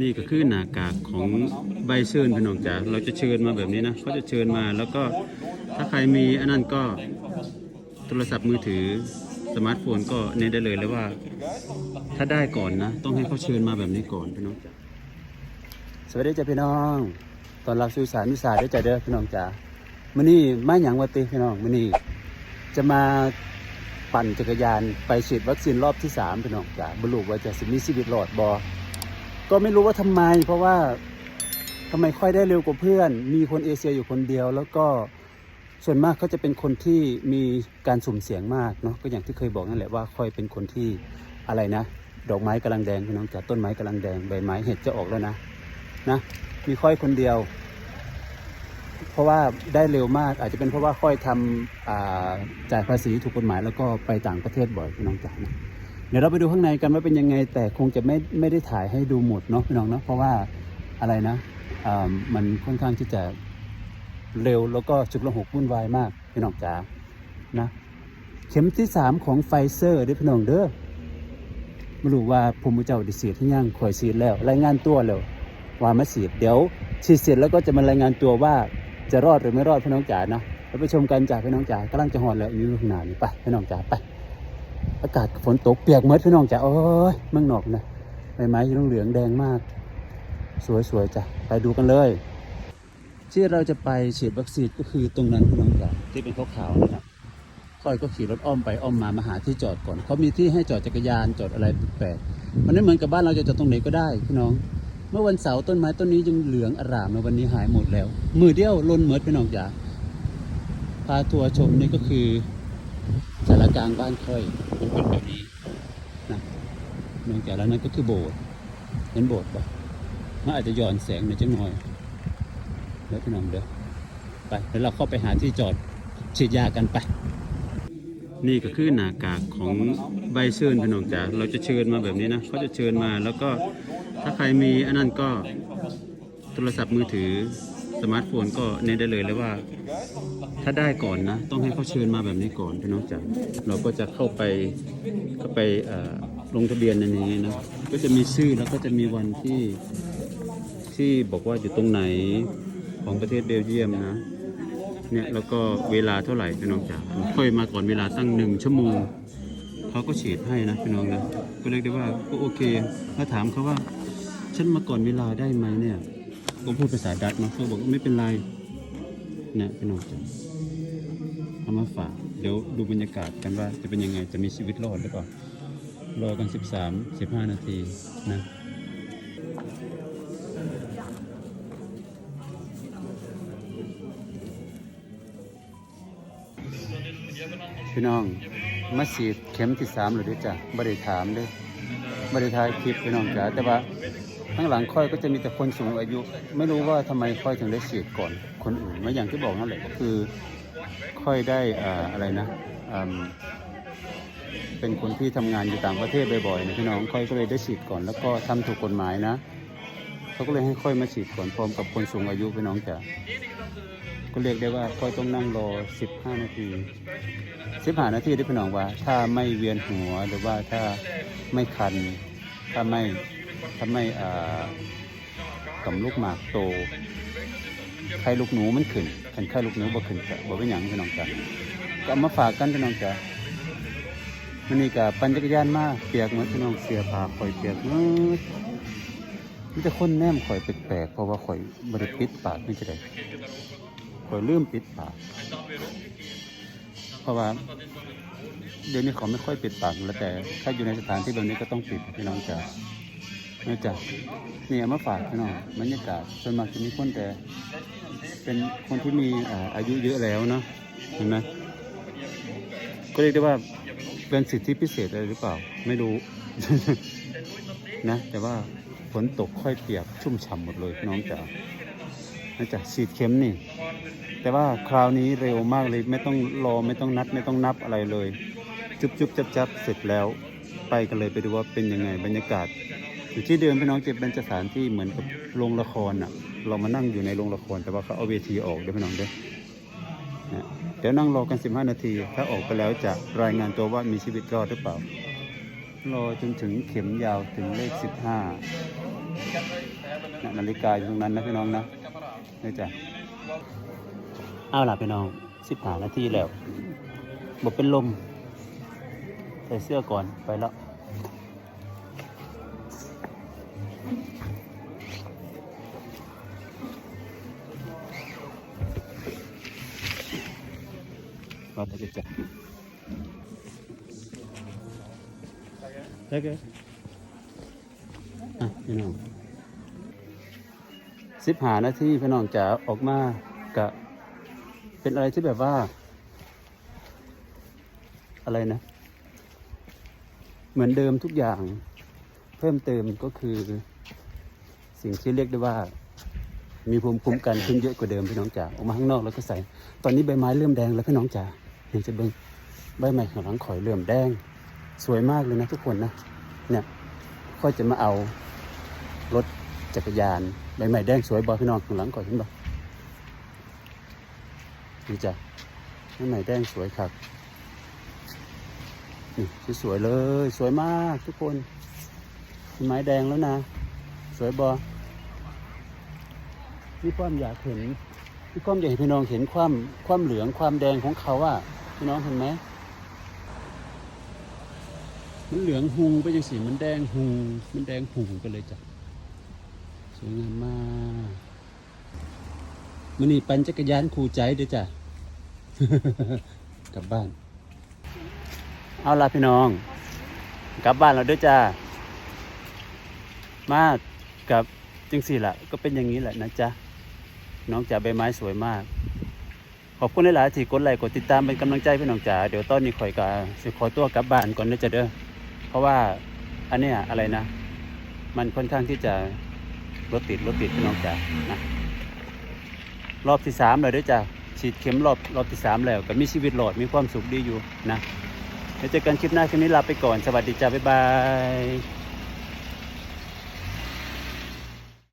นี่ก็คือหน้ากากของใบเชิญพี่น้องจ๋าเราจะเชิญมาแบบนี้นะเขาจะเชิญมาแล้วก็ถ้าใครมีอันนั้นก็โทรศัพท์มือถือสมาร์ทโฟนก็เนี่ยได้เลยเลยว่า ถ้าได้ก่อนนะ ต้องให้เขาเชิญมาแบบนี้ก่อนพี่น้องจ๋าสวัสดีจ้าพี่น้องตอนรับสู่สารวิสาด้วยจ้าเด้อพี่น้องจ๋ามื้อนี้มาหยังวัติพี่น้องมื้อนี้จะมาปั่นจักรยานไปฉีดวัคซีนรอบที่สามพี่น้องจ๋าบรรลุว่าจะมีชีวิตรอดบอ ก็ไม่รู้ว่าทำไม เพราะว่าทำไมค่อยได้เร็วกว่าเพื่อน มีคนเอเชียอยู่คนเดียว แล้วก็ส่วนมากเขาจะเป็นคนที่มีการสุ่มเสียงมากเนาะก็อย่างที่เคยบอกนั่นแหละว่าค่อยเป็นคนที่อะไรนะ ดอกไม้กำลังแดงพี่น้องจ๋าต้นไม้กำลังแดงใบไม้เห็ดจะออกแล้วนะนะมีค่อยคนเดียว เพราะว่าได้เร็วมากอาจจะเป็นเพราะว่าค่อยทำจ่ายภาษีถูกกฎหมายแล้วก็ไปต่างประเทศบ่อยพี่น้องจ๋านะ เดี๋ยวเราไปดูข้างในกันว่าเป็นยังไง แต่คงจะไม่ไม่ได้ถ่ายให้ดูหมดเนาะพี่น้องเนาะเพราะว่าอะไรนะมันค่อนข้างที่จะเร็วแล้วก็ฉุกละหกวุ่นวายมากพี่น้องจ๋านะเข็มที่สามของไฟเซอร์ด้อพี่น้องเด้อไม่รู้ว่าผมเจ้าดิฉีดที่ยังคอยฉีแล้ว รายงานตัวแล้วว่ามาฉีเดี๋ยวฉีดเสร็จแล้วก็จะมารายงานตัวว่าจะรอดหรือไม่รอดพี่น้องจ๋านะเราไปชมกันจากพี่น้องจ๋ากำลังจะหอดแล้วอยู่ข้างหน้านี่ไปพี่น้องจ๋าไป อากาศฝนตกเปียกเมดพี่น้องจ้ะโอ้ยเมืองนอกนะใบไม้ยังเหลืองแดงมาก สวยๆจ้ะไปดูกันเลยที่เราจะไปฉีดวัคซีนก็คือตรงนั้นพี่น้องจ้ะที่เป็นขาวๆนะครับค่อยก็ขี่รถอ้อมไปอ้อมมามาหาที่จอดก่อนเขามีที่ให้จอดจักรยานจอดอะไรแปลกมันไม่เหมือนกับบ้านเราจะจอดตรงไหนก็ได้พี่น้อง เมื่อวันเสาร์ต้นไม้ต้นนี้ยังเหลืองอร่ามนะวันนี้หายหมดแล้ว มือเดียวล้นเมดพี่น้องจ้ะพาทัวร์ชมนี่ก็คือ สารกลางบ้านค่อยมันเป็นแบบนี้นะเนื่องจากแล้วนั่นก็คือโบสถ์เห็นโบสถ์ปะมันอาจจะย้อนแสงหน่อยจังหน่อยเดี๋ยวพี่น้องเดี๋ยวไปเดี๋ยวเราเข้าไปหาที่จอดฉีดยากันไป นี่ก็คือหน้ากากของใบเชิญพี่น้องจ๋าเราจะเชิญมาแบบนี้นะเขาจะเชิญมาแล้วก็ถ้าใครมีอันนั้นก็โทรศัพท์มือถือ สมาร์ทโฟนก็เน้นได้เลยเลยว่า ถ้าได้ก่อนนะ ต้องให้เขาเชิญมาแบบนี้ก่อนพี่น้องจ๋าเราก็จะเข้าไปเข้าไปลงทะเบียนในนี้นะก็จะมีชื่อแล้วก็จะมีวันที่ที่บอกว่าอยู่ตรงไหนของประเทศเบลเยียมนะเนี่ยแล้วก็เวลาเท่าไหร่พี่น้องจ๋าค่อยมาก่อนเวลาตั้งหนึ่งชั่วโมงเขาก็ฉีดให้นะพี่น้องนะก็เรียกได้ว่าก็โอเคถ้าถามเขาว่าฉันมาก่อนเวลาได้ไหมเนี่ย ก็พูดภาษาดัตช์เนาเขาบอกว่าไม่เป็นไรเนี่ยพี่น้องจ๋าเอามาฝาก เดี๋ยวดูบรรยากาศกันว่าจะเป็นยังไงจะมีชีวิตรอดหรือเปล่ารอกัน 13 15 นาทีนะพี่น้องมาฉีดเข็มที่สามหรือด้วยจ้ะบริถามเด้วยบริทายคลิปพี่น้องจ๋าแต่ว่า ข้างหลังค่อยก็จะมีแต่คนสูงอายุ ไม่รู้ว่าทำไมค่อยถึงได้ฉีดก่อนคนอื่นไม่อย่างที่บอกนั่นแหละก็คือค่อยได้อ่าอะไรนะอืมเป็นคนที่ทำงานอยู่ต่างประเทศบ่อยๆนะพี่น้องค่อยก็เลยได้ฉีดก่อน แล้วก็ทำถูกกฎหมายนะเขาก็เลยให้ค่อยมาฉีดก่อนพร้อมกับคนสูงอายุพี่น้องจ๋าก็เรียกได้ว่าค่อยต้องนั่งรอ 15 นาที 15 นาทีที่พี่น้องว่า ถ้าไม่เวียนหัวหรือว่าถ้าไม่คันถ้าไม่ ถ้าไม่อ่ากำลูกหมากโตไข่ลูกหนูมันขึ้นขันไข่ลูกหนูบ่ขึ้นจะบ่เป็นหยังพี่น้องจ้ะก็เอามาฝากกันพี่น้องจ้ะมันนี่กับปั่นจักรยานมาเปียกเหมือนพี่น้องเสียผ้าข่อยเปียกหมืดมีแต่คนแนมข่อยแปลกๆเพราะว่าข่อยบ่ได้ปิดปากนี่จะได้ข่อยลืมปิดปาก เพราะว่าเดี๋ยวนี้เขาไม่ค่อยปิดปากแล้วแต่ถ้าอยู่ในสถานที่แบบนี้ก็ต้องปิดพี่น้องจ้ะ นี่จ้ะนี่เอามาฝากพี่น้องบรรยากาศส่วนมากจะมีคนแต่เป็นคนที่มีอายุเยอะแล้วเนาะเห็นไหมก็เรียกได้ว่าเป็นสิทธิพิเศษอะไรหรือเปล่า ไม่รู้ นะ แต่ว่าฝนตกค่อยเปียกชุ่มฉ่ำหมดเลยพี่น้องจ๋าน่าจะฉีดเข็มนี่ แต่ว่าคราวนี้เร็วมากเลย ไม่ต้องรอไม่ต้องนัด ไม่ต้องนับอะไรเลย จุ๊บจุ๊บจับจับเสร็จแล้ว ไปกันเลยไปดูว่าเป็นยังไงบรรยากาศ อยู่ที่เดิมพี่น้องจะเป็นจสถานที่เหมือนกับโรงละครอะ เรามานั่งอยู่ในโรงละคร แต่ว่าเขาเอาเวทีออกเดี๋ยวพี่น้องเด้อเดี๋ยวนั่งรอกัน 15 นาที ถ้าออกไปแล้วจะรายงานตัวว่ามีชีวิตรอดหรือเปล่า รอจนถึงเข็มยาวถึงเลข 15น่ะนาฬิกาอยู่ตรงนั้นนะพี่น้องนะนี่จ้ะเอาล่ะพี่น้องสิบหานาทีแล้วบอกเป็นลม ใส่เสื้อก่อนไปแล้วาจะจับได้ก็อะพี่น้องสิบหานาทีพี่น้องจะออกมากะเป็นอะไรที่แบบว่า อะไรนะ เหมือนเดิมทุกอย่าง เพิ่มเติมก็คือ สิ่งที่เรียกได้ว่ามีภูมิคุ้มกันขึ้นเยอะกว่าเดิมพี่น้องจ๋าออกมาข้างนอกแล้วก็ใส่ ตอนนี้ใบไม้เริ่มแดงแล้วพี่น้องจ๋า เห็นจะเบิ้งใบไม้ข้างหลังข่อยเริ่มแดง สวยมากเลยนะทุกคนนะ เนี่ยค่อยจะมาเอารถจักรยานใบไม้แดงสวยบอพี่น้องข้างหลังข่อยเห็นบ่นี่จ้ะใบไม้แดงสวยครับนี่สวยๆเลย สวยมากทุกคนใบไม้แดงแล้วนะ สวยบอมีความอยากเห็นมีความอยากให้พี่น้องเห็นความความเหลืองความแดงของเขาอะ พี่น้องเห็นไหมมันเหลืองหุงไปยังสีมันแดงหุงมันแดงหุงไปเลยจ้ะสวยงามมากมันนี่ปั่นจักรยานคู่ใจเด้อจ้ะกลับบ้าน เอาล่ะพี่น้อง กลับบ้านเราเด้อจ้า มากับจังสี่ละก็เป็นอย่างนี้แหละนะจ๊ะ น้องจ๋าใบไม้สวยมาก ขอบคุณหลายๆที่กดไลค์กดติดตามเป็นกำลังใจพี่น้องจ๋าเดี๋ยวตอนนี้ข่อยก็สิขอตัวกลับบ้านก่อนนะจ๊ะเด้อเพราะว่าอันเนี้ยอะไรนะ มันค่อนข้างที่จะรถติดรถติดพี่น้องจ๋านะรอบที่สามเลยด้วยจ้ะฉีดเข็มรอบรอบที่สามแล้วก็มีชีวิตหลอดมีความสุขดีอยู่นะเดี๋ยวเจอกันคลิปหน้าคลิปนี้ลาไปก่อนสวัสดีจ้าบ๊ายบาย